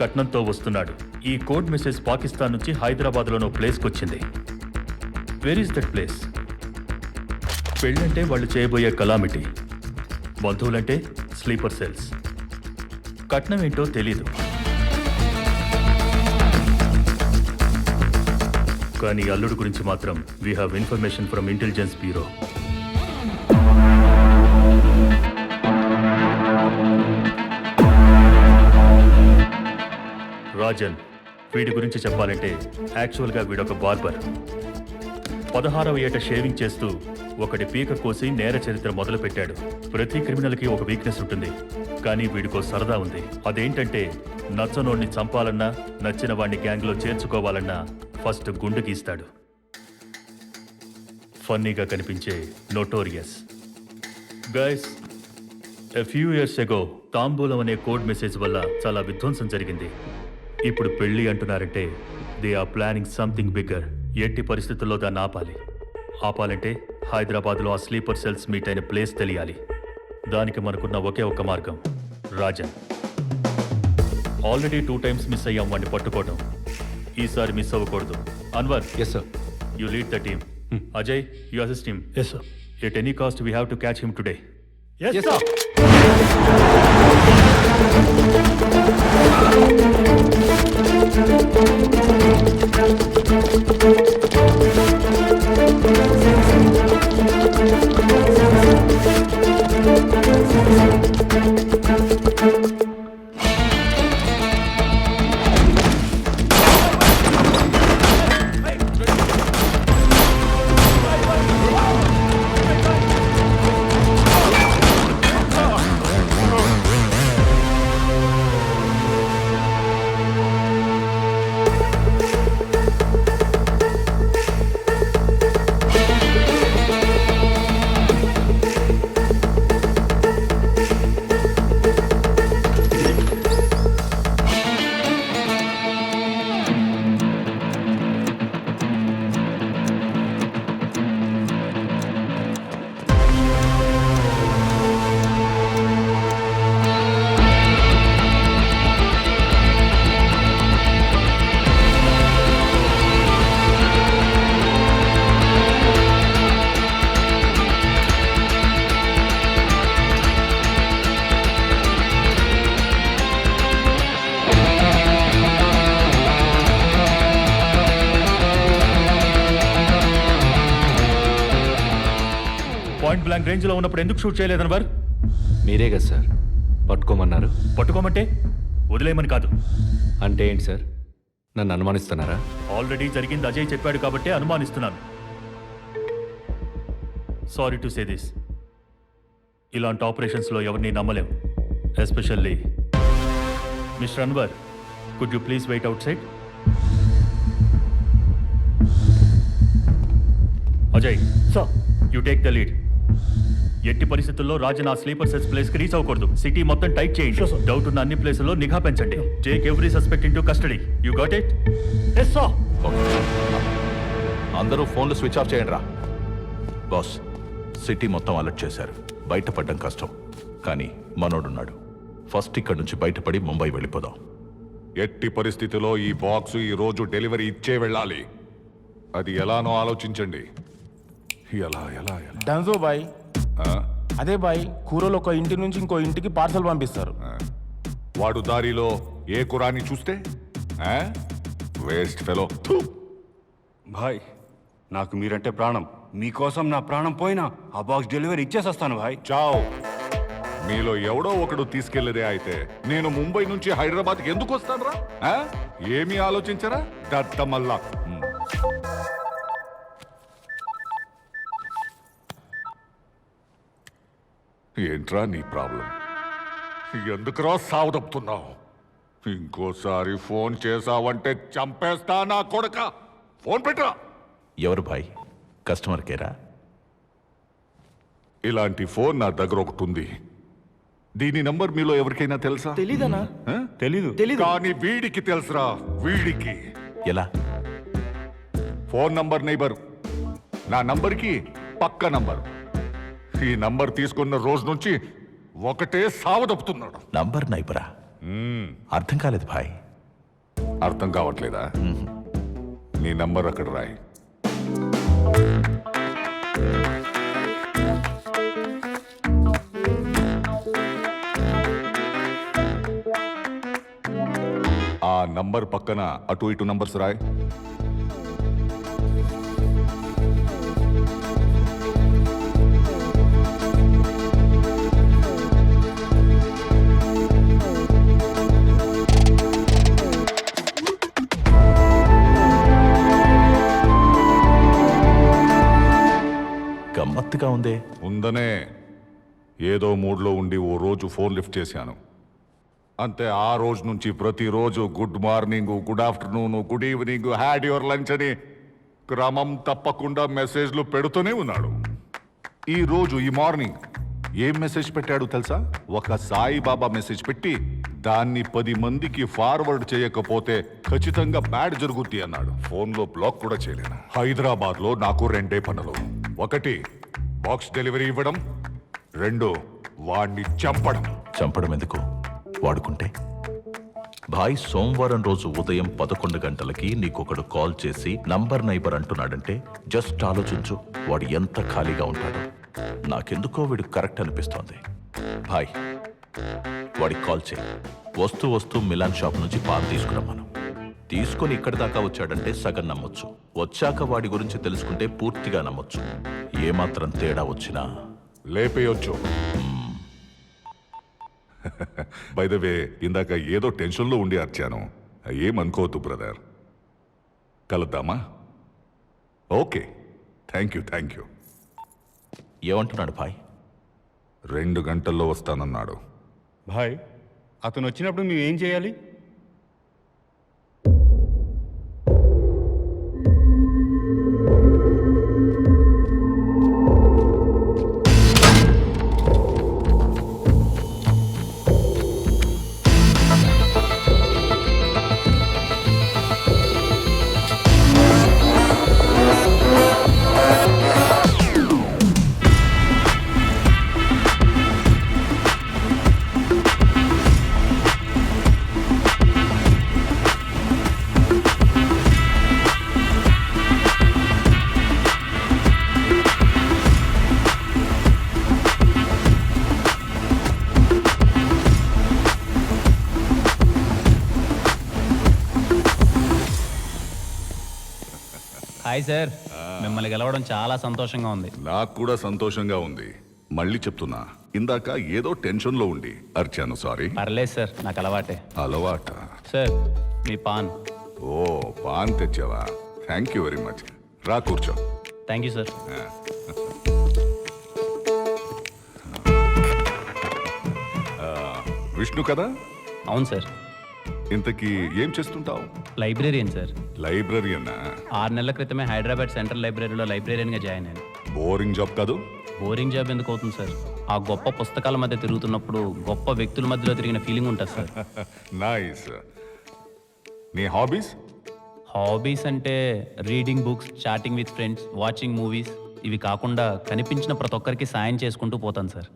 కట్నంతో వస్తున్నాడు. ఈ code message Pakistan నుంచి హైదరాబాద్లోనో ప్లేస్కి వచ్చింది వేర్ ఈస్ దట్ ప్లేస్ పెళ్ళంటే వాళ్ళు చేయబోయే కలామిటీ. బంధువులంటే sleeper cells. కట్నం ఏంటో తెలీదు. కానీ అల్లుడు గురించి మాత్రం we have information from intelligence bureau Rajan వీడి గురించి చెప్పాలంటే యాక్చువల్గా వీడొక బార్బర్. పదహారవ ఏట షేవింగ్ చేస్తూ ఒకటి పీక కోసి నేర చరిత్ర మొదలుపెట్టాడు. ప్రతి క్రిమినల్కి ఒక వీక్నెస్ ఉంటుంది. కానీ వీడికో సరదా ఉంది. అదేంటంటే నచ్చనోడిని చంపాలన్నా నచ్చిన వాడిని గ్యాంగ్లో చేర్చుకోవాలన్నా ఫస్ట్ గుండు గీస్తాడు. ఫన్నీగా కనిపించే notorious. Guys a few years ago తాంబూలం అనే కోడ్ మెసేజ్ వల్ల చాలా విధ్వంసం జరిగింది. ఇప్పుడు పెళ్ళి అంటున్నారంటే they are planning something bigger ఎట్టి పరిస్థితుల్లో దాన్ని ఆపాలి. ఆపాలంటే హైదరాబాద్లో ఆ స్లీపర్ సెల్స్ మీట్ అయిన ప్లేస్ తెలియాలి. దానికి మనకున్న ఒకే ఒక్క మార్గం Rajan. Already two times miss అయ్యాం వాడిని పట్టుకోవడం ఈసారి మిస్ అవ్వకూడదు. Anwar. Yes sir you lead the team Ajay you assist him yes sir at any cost we have to catch him today yes sir Point blank రేంజ్లో ఉన్నప్పుడు ఎందుకు shoot చేయలేదు అన్వర్? మీరే కదా సార్. పట్టుకోమన్నారు. పట్టుకోమంటే వదిలేయమని కాదు. అంటే ఏంటి సార్? నన్ను అనుమానిస్తున్నారా? ఆల్రెడీ జరిగింది అజయ్ చెప్పాడు కాబట్టి అనుమానిస్తున్నాను. సారీ టు సే దిస్ ఇలాంటి ఆపరేషన్స్లో ఎవరిని నమ్మలేం especially mister Anwar could you please wait outside Ajay sir you take the lead ఎట్టి పరిస్థితుల్లో రాజన్ ఆ స్లీపర్ సెల్స్ ప్లేస్కి రీచ్ అవ్వకూడదు. సిటీ మొత్తం టైట్ చేయండి. డౌట్ ఉన్న అన్ని ప్లేసుల్లో నిఘా పెంచండి. Take every suspect into custody you got it yes sir అందరూ ఫోన్లు స్విచ్ ఆఫ్ చేయండి రా. బాస్ సిటీ మొత్తం అలర్ట్ చేశారు. బయటపడడం కష్టం. కానీ మనోడున్నాడు. ఫస్ట్ ఇక్కడి నుంచి బయటపడి ముంబై వెళ్ళిపోదాం. ఎట్టి పరిస్థితిలో ఈ బాక్స్ ఈ రోజు డెలివరీ ఇచ్చే వెళ్ళాలి. అది ఎలానో ఆలోచించండి. ఎలా ఎలా ఎలా? డన్జో బాయ్ అదే బాయ్ కూరలు ఒక ఇంటి నుంచి ఇంకో ఇంటికి పార్సల్ పంపిస్తారు. వాడు దారిలో ఏ కురాని చూస్తే? Waste fellow. భాయ్ నాకు మీరంటే ప్రాణం. మీకోసం నా ప్రాణం పోయినా ఆ బాక్స్ డెలివరీ ఇచ్చేసొస్తాను భాయ్ చావ్. మీలో ఎవడో ఒకడు తీసుకెళ్ళేదే అయితే నేను ముంబై నుంచి హైదరాబాద్కి ఎందుకు వస్తానరా? ఏమీ ఆలోచించరా? దత్తమల్లా. ఏంట్రా నీ ప్రాబ్లం? ఎందుకురా సావదప్పుతున్నావు? ఇంకోసారి ఫోన్ చేసావంటే చంపేస్తా నా కొడక. ఫోన్ పెట్టరా. ఎవరు భాయ్ కస్టమర్ కేరా? ఇలాంటి ఫోన్ నా దగ్గర ఒకటి ఉంది. దీని నంబర్ మీలో ఎవరికైనా తెలుసా? తెలీదనా? ఆ? తెలీదు. కానీ వీడికి తెలుసురా వీడికి. ఎలా? Phone number neighbour. నా నంబర్కి పక్క నంబర్. ఈ నంబర్ తీసుకున్న రోజు నుంచి ఒకటే సావదప్పుతున్నాడు. నంబర్ నైబరా? అర్థం కాలేదు భాయ్. అర్థం కావట్లేదా? నీ నంబర్ అక్కడ రాయి. ఆ నంబర్ పక్కన అటు ఇటు నంబర్స్ రాయ్. మత్తుగా ఉందే. ఉందనే ఏదో మూడ్లో ఉండి ఓ రోజు ఫోన్ లిఫ్ట్ చేశాను. అంతే ఆ రోజు నుంచి ప్రతిరోజు good morning good afternoon good evening had your lunch అని క్రమం తప్పకుండా మెసేజ్లు పెడుతూనే ఉన్నాడు. ఈ రోజు ఈ మార్నింగ్ ఏం మెసేజ్ పెట్టాడు తెలుసా? ఒక సాయిబాబా మెసేజ్ పెట్టి దాన్ని పది మందికి ఫార్వర్డ్ చేయకపోతే ఖచ్చితంగా బ్యాడ్ జరుగుద్ది అన్నాడు. ఫోన్లో బ్లాక్ కూడా చేయలేను? హైదరాబాద్లో నాకు రెండే పనులు. ఒకటి బాక్స్ డెలివరీ ఇవ్వడం రెండు వాణ్ణి చంపడం. చంపడం ఎందుకు? వాడుకుంటే? భాయ్ సోమవారం రోజు ఉదయం పదకొండు గంటలకి నీకొకడు కాల్ చేసి నంబర్ నైబర్ అంటున్నాడంటే జస్ట్ ఆలోచించు వాడు ఎంత ఖాళీగా ఉంటాడో. నాకెందుకో వీడు కరెక్ట్ అనిపిస్తోంది. భాయ్ వాడికి కాల్ చేయి. వస్తూ వస్తూ మిలాన్ షాప్ నుంచి పాలు తీసుకురమ్మను తీసుకొని ఇక్కడి దాకా వచ్చాడంటే సగం నమ్మొచ్చు. వచ్చాక వాడి గురించి తెలుసుకుంటే పూర్తిగా నమ్మొచ్చు. ఏమాత్రం తేడా వచ్చినా. లేపేయొచ్చు. బై ద వే ఇందాక ఏదో టెన్షన్లో ఉండి అర్చాను. ఏమనుకోవద్దు brother. కలుద్దామా? Okay. Thank you thank you. ఏమంటున్నాడు భాయ్? రెండు గంటల్లో వస్తానన్నాడు. భాయ్ అతను వచ్చినప్పుడు మేము ఏం చేయాలి? హాయ్ సార్ మిమ్మల్ని గెలవడం చాలా సంతోషంగా ఉంది. నాకు కూడా సంతోషంగా ఉంది. మళ్ళీ చెప్తున్నా. ఇందాక ఏదో టెన్షన్లో ఉండి అర్చాను సారీ. పర్లేదు సార్ నాకు అలవాటే. అలవాట? సార్ మీ పాన్. ఓ పాన్ తెచ్చావా? థ్యాంక్ యూ వెరీ మచ్ రా కూర్చో. థ్యాంక్ యూ సార్ విష్ణు కదా? అవును సార్ ఇంతకీ ఏం చేస్తుంటావు? Librarian sir. లైబ్రరీనా ఆరు నెలల క్రితమే హైదరాబాద్ సెంట్రల్ లైబ్రరీలో లైబ్రేరియన్గా జాయిన్ అయ్యాను. బోరింగ్ జాబ్ కాదు? బోరింగ్ జాబ్ ఎందుకు అవుతుంది సార్? ఆ గొప్ప పుస్తకాల మధ్య తిరుగుతున్నప్పుడు గొప్ప వ్యక్తుల మధ్యలో తిరిగిన ఫీలింగ్ ఉంటుంది సార్. నైస్ నీ హాబీస్? హాబీస్ అంటే reading books chatting with friends watching movies ఇవి కాకుండా కనిపించిన ప్రతి ఒక్కరికి సాయం చేసుకుంటూ పోతాను సార్.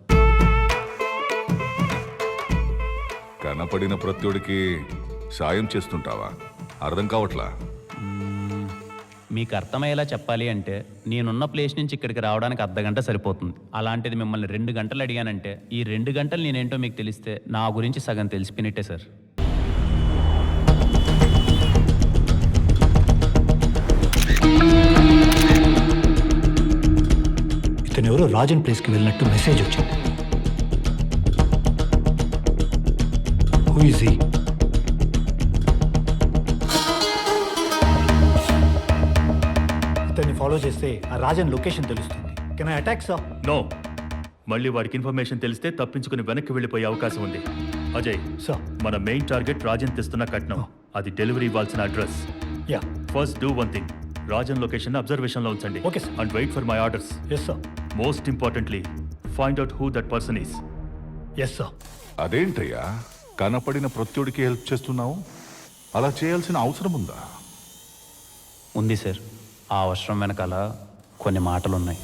కనపడిన ప్రత్యుడికి సాయం చేస్తుంటావా? అర్థం కావట్లా? మీకు అర్థమయ్యేలా చెప్పాలి అంటే నేనున్న ప్లేస్ నుంచి ఇక్కడికి రావడానికి అర్ధ గంట సరిపోతుంది. అలాంటిది మిమ్మల్ని రెండు గంటలు అడిగానంటే ఈ రెండు గంటలు నేనేంటో మీకు తెలిస్తే నా గురించి సగం తెలిసిపోయినట్టే సార్. ఇతను ఎవరో రాజన్ ప్లేస్కి వెళ్ళినట్టు మెసేజ్ వచ్చింది. హూ ఇస్ చేస్తే ఆ రాజన్ లొకేషన్ తెలుస్తుంది. Can I attack sir no మళ్ళీ వాడికి ఇన్ఫర్మేషన్ తెలిస్తే తప్పించుకుని వెనక్కి వెళ్ళిపోయే అవకాశం ఉంది. అజయ్ సార్ మన మెయిన్ టార్గెట్ రాజన్ తెస్తున్న కట్నం. అది డెలివరీ ఇవ్వాల్సిన address. Yeah first do one thing Rajan location అబ్జర్వేషన్లో ఉంచండి. Okay, sir. And wait for my orders yes sir most importantly find out who that person is yes sir అదేంటయ్యా కనపడిన ప్రత్యుడికి help చేస్తున్నావు? అలా చేయాల్సిన అవసరం ఉందా? ఉంది సార్ ఆ అవసరం వెనకాల కొన్ని మాటలు ఉన్నాయి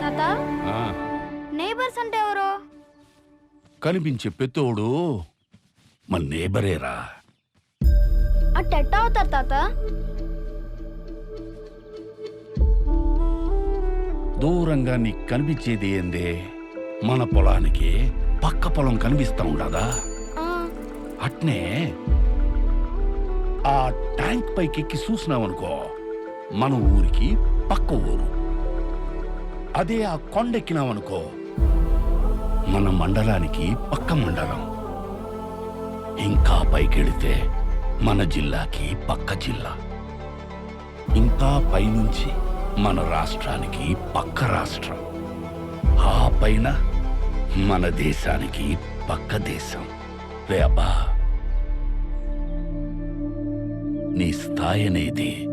తాత నేబర్స్ అంటే ఎవరు? కనిపించే పెత్తోడు మన నేబరేరా అట్ట ఎట్ట అవుతారు తాత? దూరంగా నీకు కనిపించేది ఏందే? మన పొలానికి పక్క పొలం కనిపిస్తా ఉండదా? అట్నే ఆ ట్యాంక్ పైకి ఎక్కి చూసినామనుకో మన ఊరికి పక్క ఊరు. అదే ఆ కొండెక్కినావనుకో మన మండలానికి పక్క మండలం. ఇంకా పైకెళితే మన జిల్లాకి పక్క జిల్లా. ఇంకా పైనుంచి మన రాష్ట్రానికి పక్క రాష్ట్రం. ఆ పైన మన దేశానికి పక్క దేశం. రే నీ స్థాయి అనేది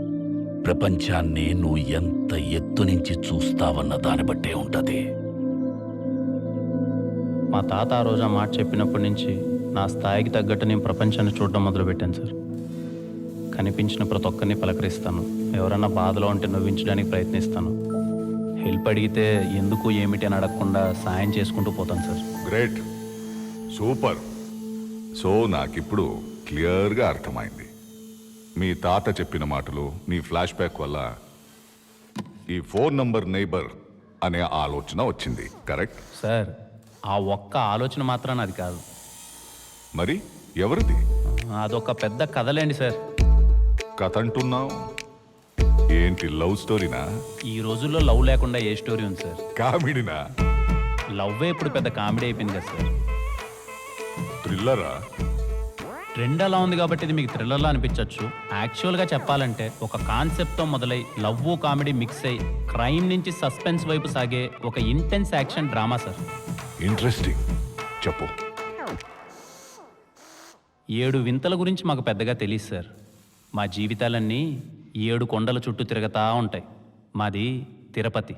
ప్రపంచాన్ని నువ్వు ఎంత ఎత్తు నుంచి చూస్తావన్న దాన్ని బట్టే ఉంటది. మా తాత ఆ రోజు ఆ మాట చెప్పినప్పటి నుంచి నా స్థాయికి తగ్గట్టు నేను ప్రపంచాన్ని చూడడం మొదలుపెట్టాను సార్. కనిపించిన ప్రతి ఒక్కరిని పలకరిస్తాను. ఎవరన్నా బాధలో ఉంటే నవ్వించడానికి ప్రయత్నిస్తాను. హెల్ప్ అడిగితే ఎందుకు ఏమిటి అని అడగకుండా సాయం చేసుకుంటూ పోతాను సార్. గ్రేట్. సూపర్. సో నాకిప్పుడు క్లియర్గా అర్థమైంది. మీ తాత చెప్పిన మాటలు నీ ఫ్లాష్ బ్యాక్ వల్ల ఈ ఫోన్ నంబర్ నైబర్ అనే ఆలోచన వచ్చింది కరెక్ట్? సార్ ఆ ఒక్క ఆలోచన మాత్రాన అది కాదు. మరి ఎవరిది? అదొక పెద్ద కథలేండి సార్. కథ అంటున్నావు ఏంటి లవ్ స్టోరీనా? ఈ రోజుల్లో లవ్ లేకుండా ఏ స్టోరీ ఉంది సార్? కామెడీనా? లవ్వే ఇప్పుడు పెద్ద కామెడీ అయిపోయింది కదా సార్. థ్రిల్లరా? ట్రెండ్ అలా ఉంది కాబట్టి ఇది మీకు థ్రిల్లర్లా అనిపించవచ్చు యాక్చువల్గా చెప్పాలంటే ఒక కాన్సెప్ట్తో మొదలై లవ్ కామెడీ మిక్స్ అయి క్రైమ్ నుంచి సస్పెన్స్ వైపు సాగే ఒక intense action drama sir. Interesting చెప్పు. ఏడు వింతల గురించి మాకు పెద్దగా తెలియదు సార్. మా జీవితాలన్నీ ఏడు కొండల చుట్టూ తిరగతా ఉంటాయి. మాది తిరుపతి.